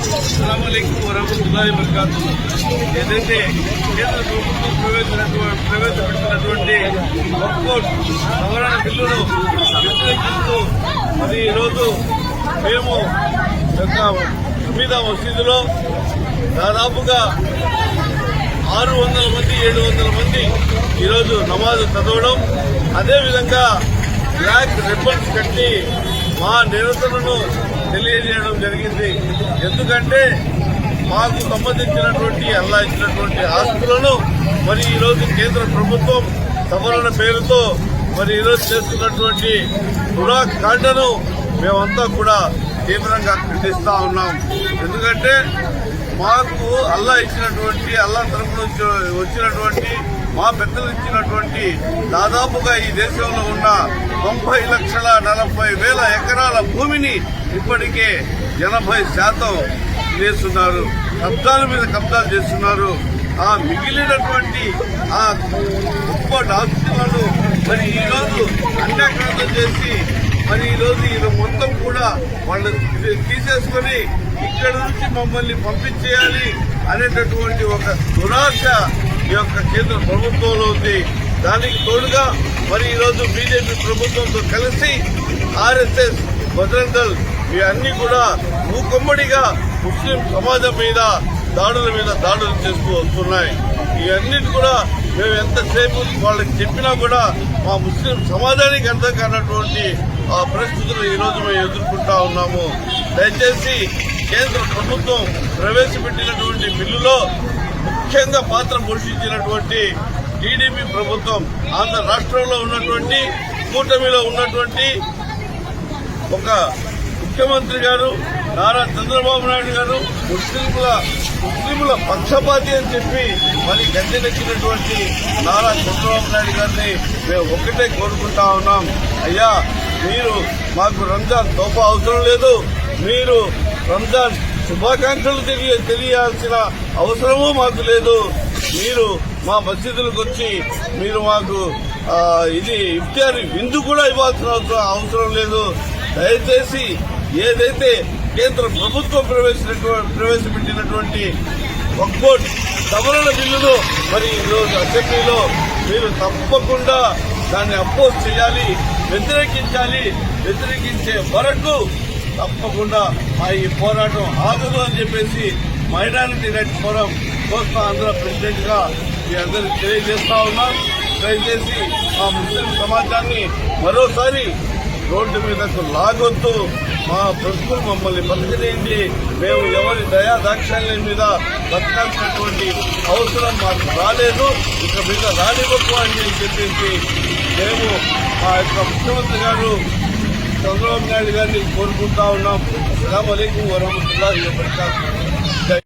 అస్సలం వరహమతుల్లాహి వబరకాతు ఏదైతే కేంద్ర ప్రభుత్వం ప్రవేశించినటువంటి ప్రవేశపెట్టినటువంటి వర్కౌట్ సవరణ బిల్లును వ్యతిరేకిస్తూ మరి ఈరోజు మేము యొక్క మీద మసీదులో దాదాపుగా ఆరు వందల మంది ఏడు వందల మంది ఈరోజు నమాజు చదవడం అదేవిధంగా బ్లాక్ రిబ్బన్స్ కట్టి మా నిరసనను తెలియజేయడం జరిగింది. ఎందుకంటే మాకు సంబంధించినటువంటి అల్లా ఇచ్చినటువంటి ఆస్తులను మరి ఈరోజు కేంద్ర ప్రభుత్వం సవరణ పేరుతో మరి ఈరోజు చేస్తున్నటువంటి రుణాకాండను మేమంతా కూడా తీవ్రంగా ఖండిస్తా ఉన్నాం. ఎందుకంటే మాకు అల్లా ఇచ్చినటువంటి అల్లా తరఫున వచ్చినటువంటి మా పెద్దలు ఇచ్చినటువంటి దాదాపుగా ఈ దేశంలో ఉన్న తొంభై లక్షల నలభై వేల ఎకరాల భూమిని ఇప్పటికే ఎనభై శాతం చేస్తున్నారు కబ్జాల మీద కబ్జాలు చేస్తున్నారు. ఆ మిగిలినటువంటి ఆ గొప్ప ఆస్తులను మరి ఈరోజు అన్యాక్రాంతం చేసి మరి ఈ రోజు ఈ మొత్తం కూడా వాళ్ళు తీసేసుకొని ఇక్కడ నుంచి మమ్మల్ని పంపించేయాలి అనేటటువంటి ఒక దురాశ ఈ యొక్క కేంద్ర ప్రభుత్వంలో ఉంది. దానికి తోడుగా మరి ఈరోజు బీజేపీ ప్రభుత్వంతో కలిసి ఆర్ఎస్ఎస్ బజరంగ్ ఇవన్నీ కూడా మూకమ్మడిగా ముస్లిం సమాజం మీద దాడుల మీద దాడులు చేస్తూ వస్తున్నాయి. ఇవన్నిటి కూడా మేము ఎంతసేపు వాళ్ళకి చెప్పినా కూడా మా ముస్లిం సమాజానికి అర్థం కానటువంటి ఆ పరిస్థితులు ఈరోజు మేము ఎదుర్కొంటా ఉన్నాము. దయచేసి కేంద్ర ప్రభుత్వం ప్రవేశపెట్టినటువంటి బిల్లులో ముఖ్యంగా పాత్ర పోషించినటువంటి టీడీపీ ప్రభుత్వం ఆంధ్ర రాష్ట్రంలో ఉన్నటువంటి కూటమిలో ఉన్నటువంటి ఒక ముఖ్యమంత్రి గారు నారా చంద్రబాబు నాయుడు గారు ముస్లింల ముస్లింల పక్షపాతి అని చెప్పి మరి గద్దెనెక్కినటువంటి నారా చంద్రబాబు నాయుడు గారిని మేము ఒక్కటే కోరుకుంటా ఉన్నాం. అయ్యా మీరు మాకు రంజాన్ తోప అవసరం లేదు. మీరు రంజాన్ శుభాకాంక్షలు తెలియ తెలియాల్సిన అవసరము మాకు లేదు. మీరు మా మసీదులకు వచ్చి మీరు మాకు ఇది ఇఫ్తారి విందు కూడా ఇవ్వాల్సిన అవసరం లేదు. దయచేసి ఏదైతే కేంద్ర ప్రభుత్వం ప్రవేశ ప్రవేశపెట్టినటువంటి వక్బోర్డ్ సవరణ బిల్లును మరి ఈరోజు అసెంబ్లీలో మీరు తప్పకుండా దాన్ని అపోజ్ చేయాలి వ్యతిరేకించాలి వ్యతిరేకించే వరకు తప్పకుండా మా ఈ పోరాటం ఆగదు అని చెప్పేసి minority right forum Kosta Andhra ప్రెసిడెంట్గా మీ అందరికి తెలియజేస్తా ఉన్నాం. దయచేసి మా ముస్లిం సమాజాన్ని మరోసారి రోడ్డు మీదకు లాగొద్దు. మా ప్రభుత్వం మమ్మల్ని బతకనేయండి. మేము ఎవరి దయా దాక్షాల్యం మీద బతకాల్సినటువంటి అవసరం మాకు రాలేదు. ఇక మీద రానివ్వకు అని చెప్పేసి మేము మా యొక్క ముఖ్యమంత్రి గారు చంద్రబాబు నాయుడు గారిని కోరుకుంటా ఉన్నాం అస్సలం వరహమతుల్లాహి వబరకాతుహు